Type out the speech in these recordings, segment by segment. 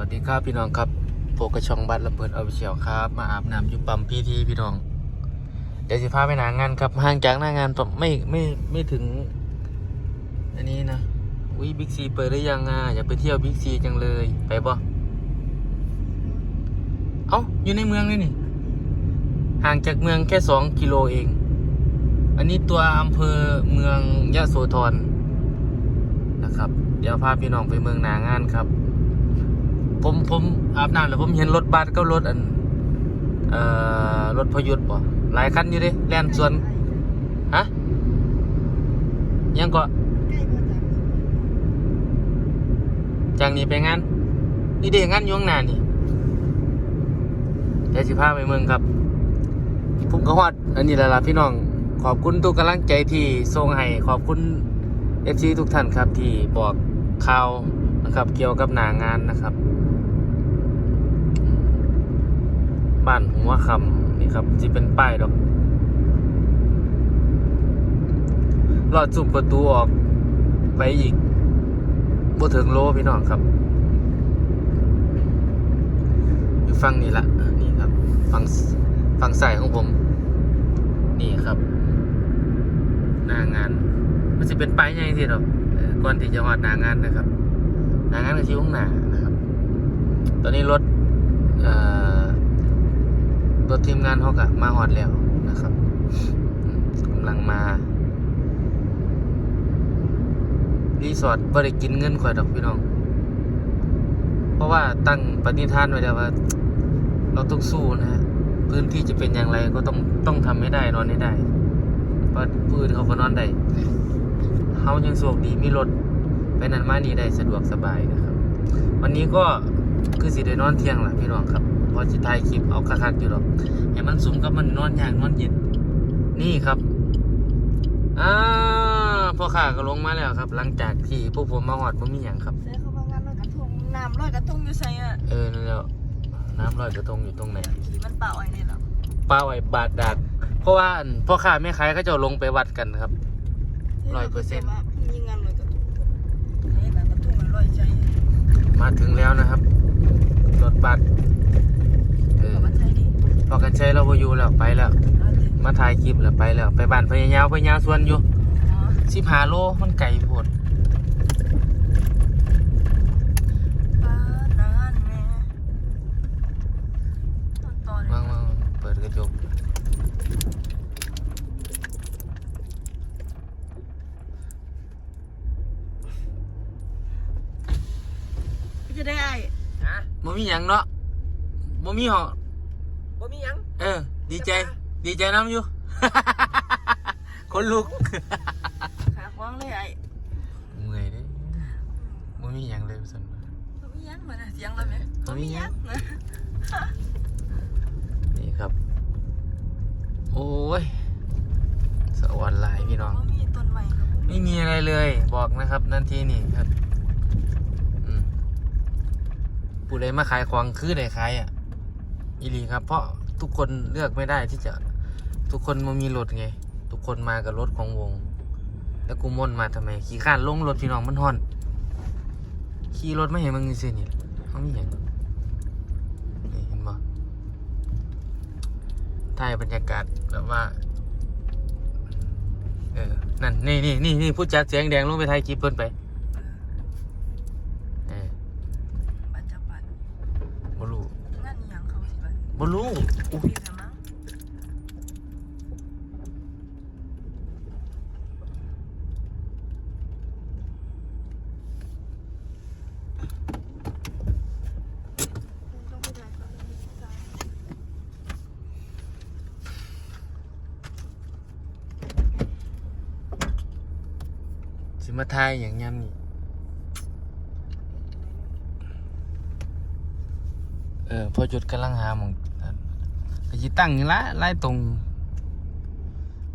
วัสดีครับพี่น้องครับโปกกระชองบัตรระเบิดเอาไปเชียวครับ มาอาบน้ำอยู่ปั๊มพี่ที่พี่น้อง เดี๋ยวสิพาไปหนางานครับห่างจากหน้างานไม่ไม่ไม่ถึง อันนี้นะวิบิ๊กซีเปิดหรือยังอะอยากไปเที่ยวบิ๊กซีจังเลยไปบ่เอ้าอยู่ในเมืองเลยนี่ ห่างจากเมืองแค่สองกิโลเอง อันนี้ตัวอำเภอเมืองยะโสธรนะครับ เดี๋ยวพาพี่น้องไปเมืองนางานครับ ผมผมอาบน้ำแล้วผมเห็นรถบัสก็รถอันเอ่อรถพยุทธ์บ่หลายคันอยู่ดิแล่นสวนฮะยังก็จากนี้ไปงานนี่เด็กงานยู่ข้างนานี่เดี๋ยวสิพาไปเมืองครับผมก็ฮอดอันนี้ละละพี่น้อง ขอบคุณทุกกำลังใจที่ส่งให้ขอบคุณเอฟซีทุกท่านครับที่บอกข่าวนะครับ เกี่ยวกับหนางานนะครับ บ้านหัวคำนี่ครับจะเป็นป้ายดอกรอดสุ่มประตูออกไปอีกบ่ถึงโลพี่น้องครับอยู่ฝั่งนี้ละนี่ครับฝั่งฝั่งใส่ของผม นี่ครับ หน้างาน มันจะเป็นป้ายใหญ่ที่ดอกก่อนที่จะหอดหน้างานนะครับ หน้างานก็ที่ข้างหน้านะครับ ตอนนี้รถเอ่อ รถทีมงานเขากะมาหอดแล้วนะครับกำลังมารีสอร์ทบริกินเงินข่อยดอกพี่น้อง เพราะว่าตั้งปณิธานไว้แล้วว่า เราต้องสู้นะฮะพื้นที่จะเป็นอย่างไรก็ต้องต้องทำให้ได้นอนให้ได้เพราะผู้อื่นเขาก็นอนได้เขายังโชคดีมีรถไปนั่นมานี่ได้สะดวกสบายนะครับ วันนี้ก็ คือสิได้นอนเที่ยงล่ะพี่น้องครับเพอจะถ่ายคลิปเอาคักๆอยู่หรอกเห็นมันสูงกับมันนอนอย่างนอนเย็น นี่ครับอ่าพ่อข้าก็ลงมาแล้วครับ หลังจากที่พวกผมมาหอดบ่มีอย่างครับใส่เขาว่างานลอยกระทงน้ำลอยกระทงอยู่ใส่อะเออนั่นแล้วน้ำลอยกระทงอยู่ตรงไหนขี่มันเปล่าไอ้นี่หรอป้าไว้บาทดากเพราะว่าอันพ่อค้าแม่ขายเขาจะเอาลงไปวัดกันครับร้อยเปอร์เซ็นต์ว่าพรุ่งนี้งานลอยกระทงนี่แบบกระทงมันลอยใจมาถึงแล้วนะครับร ถบัสเออขอบมันใจดีพอกันใช้เราบอยู่แล้วไปแล้ว เอาดิมาถ่ายคลิปแล้วไปแล้ว ไปบ้านพญายาวพญาสวนอยู่อ๋อสิบหาโลมันไกลโพด ป้านานแม่ตอนตอน วางวางเปิดกระจก จะได้ไอ้ ฮะบ่มีหยังเนาะบ่มีหอบ่มีหยังเออ ดีใจ ดีใจน้ำอยู่ คนลุกขาควางเลยไอ้เมื่อยเด้บ่มีหยังเลยสันว่าบ่มีหยังมาเสียงแล้วไหมบ่มีหยังนะนี่ครับ โอ้ยสวรรค์หลายพี่น้องบ่มีต้นใหม่ก็บ่มีไม่มีอะไรเลย บอกนะครับนั่นที่นี่ครับ อืม ผู้ใดมาขายของคือได้ขายอะอีหลีครับ เพราะทุกคนเลือกไม่ได้ที่จะทุกคนมันมีรถไง ทุกคนมากับรถของวง แล้วกูม่นมาทำไม ขี่ข้านลงรถพี่น้องมันห่อน ขี่รถไม่เห็นมึงสินี่เขาไมีอย่างนี่เห็นบ่ถ่ายบรรยากาศแบบว่า เออ นั่น นี่นี่นี่นี่พูดจัดเสียงแดงลงไปไทยคลิปเพิ่นไป เออ บัตรจับบัตร บ่รู้ งานอีหยังเขาสิบัตร บ่รู้ อุ๊ยสิมาทายอย่างยามนี่เออพอจุดกำลังหาหมอง ก็สิตั้งนี่ละไล่ตรง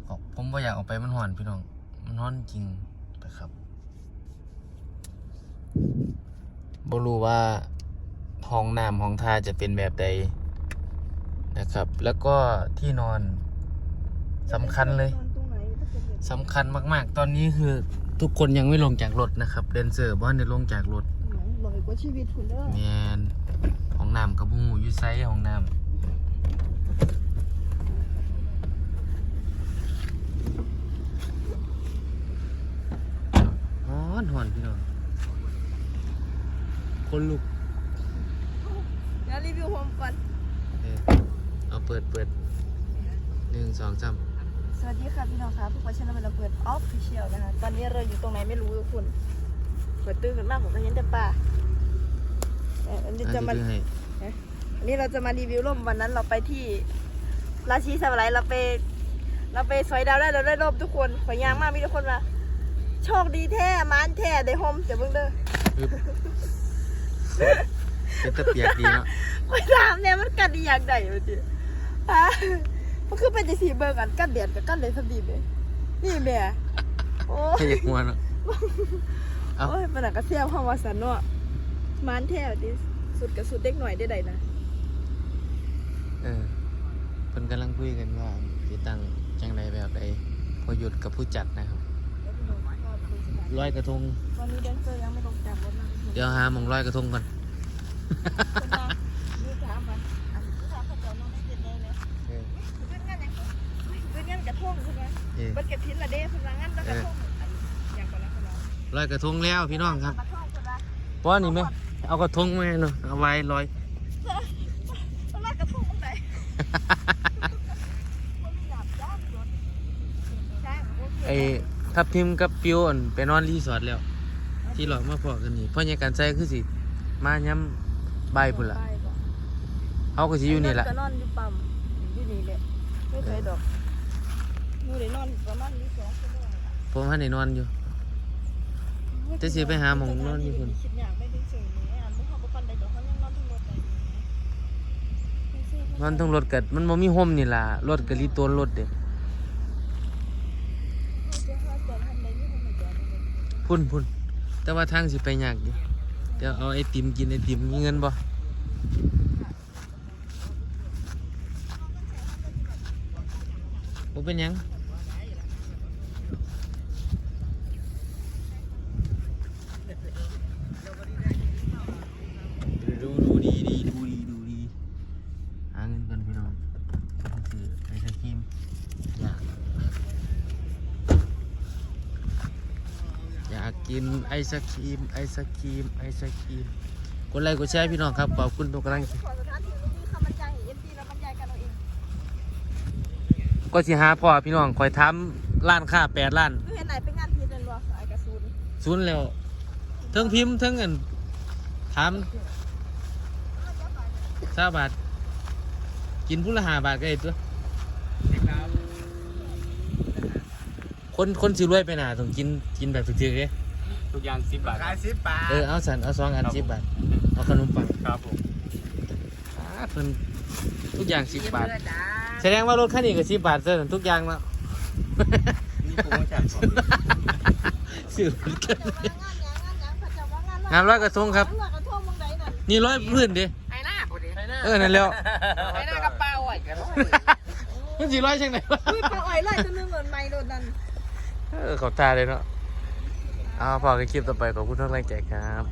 ก็ผมบ่อยากออกไปมันห่อนพี่น้อง มันร้อนจริงนะครับบ่รู้ว่าห้องน้ำห้องท่าจะเป็นแบบใดนะครับ แล้วก็ที่นอนสำคัญเลยสำคัญมาก ๆ ตอนนี้คือทุกคนยังไม่ลงจากรถนะครับเดนเซอร์บ้านได้ลงจากรถลอยกว่าชีวิตคุณเด้อแมนห้องน้ำกับหูอยู่ไซห้องน้ำ ฮ้อนหอนพี่น้องคนลุกเดี๋ยวรีวิวโฮมก่อน เออเอาเปิดเปิดหนึ่งสองสามสวัสดีค่ะพี่น้องคะพวกเราชนะเป็นเราเปิดออฟฟิเชียลนะคะ ตอนนี้เราอยู่ตรงไหนไม่รู้ทุกคนเปิดตื้นกันมากผมก็เห็นแต่ป่าเอ่ออันนี้อันจะนี้มาคือให้อัน นี้เราจะมารีวิวร่มวันนั้นเราไปที่ราชีสวรรค์เราไป เราไปสอยดาวได้เราได้ร่มทุกคนขอยยางมากมีทุกคนมาโชคดีแท้มานแท้ได้ห่มเดี๋ยวเบิ่งเด้อปึ๊บเป็นตะเปียกดีเนาะไปถามเนี่ยมันกัดดีอย่างใดวะจิอะมันคือเป็นจังสีเบิ่งกันกัดเดียดกับกัดเลยสำดีเลยนี่แม่โอ้ยเปียกหัวเนาะเอ้าโอ้ยมันหนักกระเซียมห้องวาสันเนาะมานแท้ดิสุดกับสุดเด็กหน่อยได้ใดนะ เออเพิ่นกำลังคุยกันว่าสิตั้งจังใดแบบใดพอหยุดกับผู้จัดนะครับลอยกระทงตอนนี้แดนเซอร์ยังไม่ลงจากรถนะเดี๋ยวหาหมองลอยกระทงก่อน คนมานี่ถามมันอันนี้ถามเขาเจ้าน้องเจ็ดได้เลยเออเพื่อนงานยังเพื่อนงานกระทงใช่ไหมเออเบิ้ลเก็บทิ้นละเด้เพื่อนงานแล้วกระทงอันอย่างก่อนละคนละลอยกระทงแล้วพี่น้องครับกระทงคนละเพราะนี่ไหมเอากระทงมาเนาะเอาไว้ลอย คนละกระทงตรงไหนคนหยาบจ้าบรถใช่โอเค ไอ้ ทับทิมกับปิวอั่นไปนอนรีสอร์ทแล้ว ที่หลอกมาพอกันนี่เพราะยังการใจคือสิ มาย้ำใบายพุ่นละเขาก็สิอยู่นี่แหละก็นอนอยู่ปั๊มอยู่นี่แหละไม่เคยดอกอยู่ได้นอนประมาณนี้สองชั่วโมงอะผมให้ในนอนอยู่ จะสิไปหาหมองนอนอยู่พุ่น คิดอยากไม่ได้เฉยๆเนี่ยอันนี้เขาบอกกันได้ดอกเขายังนอนทั้งรถได้อยู่นอนต้องรถกัดมันบ่มีห่มนี่ล่ะรถกัลีตัวรถเด้เขาจะหาจอดทำไมไม่ทำไมจอดเลย พุ่นพุ่นแต่ว่าทางสิไปยากอยู่เดี๋ยวเอาไอติมกินไอติมมีเงินบ่บ่เป็นยัง ดูดูดีดีดูดีดูดีหาเงินกันพี่น้องซื้อไอศครีมอยากอยากกินไอศครีม ไอศครีม ไอศครีมกดไลค์กดแชร์พี่น้องครับขอบคุณทุกกำลังใจขอสถานที่นี้คำบรรยายเอ็มพีแล้วบรรยายกันเอาเองก็สิหาพ่อพี่น้องคอยทำร้านค้าแปดร้านคือเห็นไหนเป็นงานพีเดนวะไอกระสุนศูนย์แล้วเทิงพิมพ์เทิงเงินถามสาบาทกินผู้ละหาบาทก็ได้ตัว คนคนสิรวยไปหนาต้องกินกินแบบถึกๆเลยทุกอย่างสิบบาทขายสิบบาท เออเอาสันเอาสองอันสิบบาทเอาขนมปังครับผมอ่าเพิ่นทุกอย่างสิบบาท แสดงว่ารถคันนี้ก็สิบบาทเท่านั้นทุกอย่างแล้วนี่ผมมาจากสองซื้อรถกันงานยังงานยังเขาจะว่างานงานร้อยกระทงครับร้อยกระทงมึงไหนนั่นนี่ร้อยพื้นดิไอ้หน้าพอดีไอ้หน้าเออนั่นแล้วไอ้หน้ากระเป๋าไอ้กระโดดมันสิร้อยจังไหนวะอุ้ยปลาอ้อยไล่ตัวนึงเหมือนไม้โดนนั่น เออเขาตาเลยเนาะเอาพอกันคลิปต่อไปขอบคุณทุกกำลังใจครับ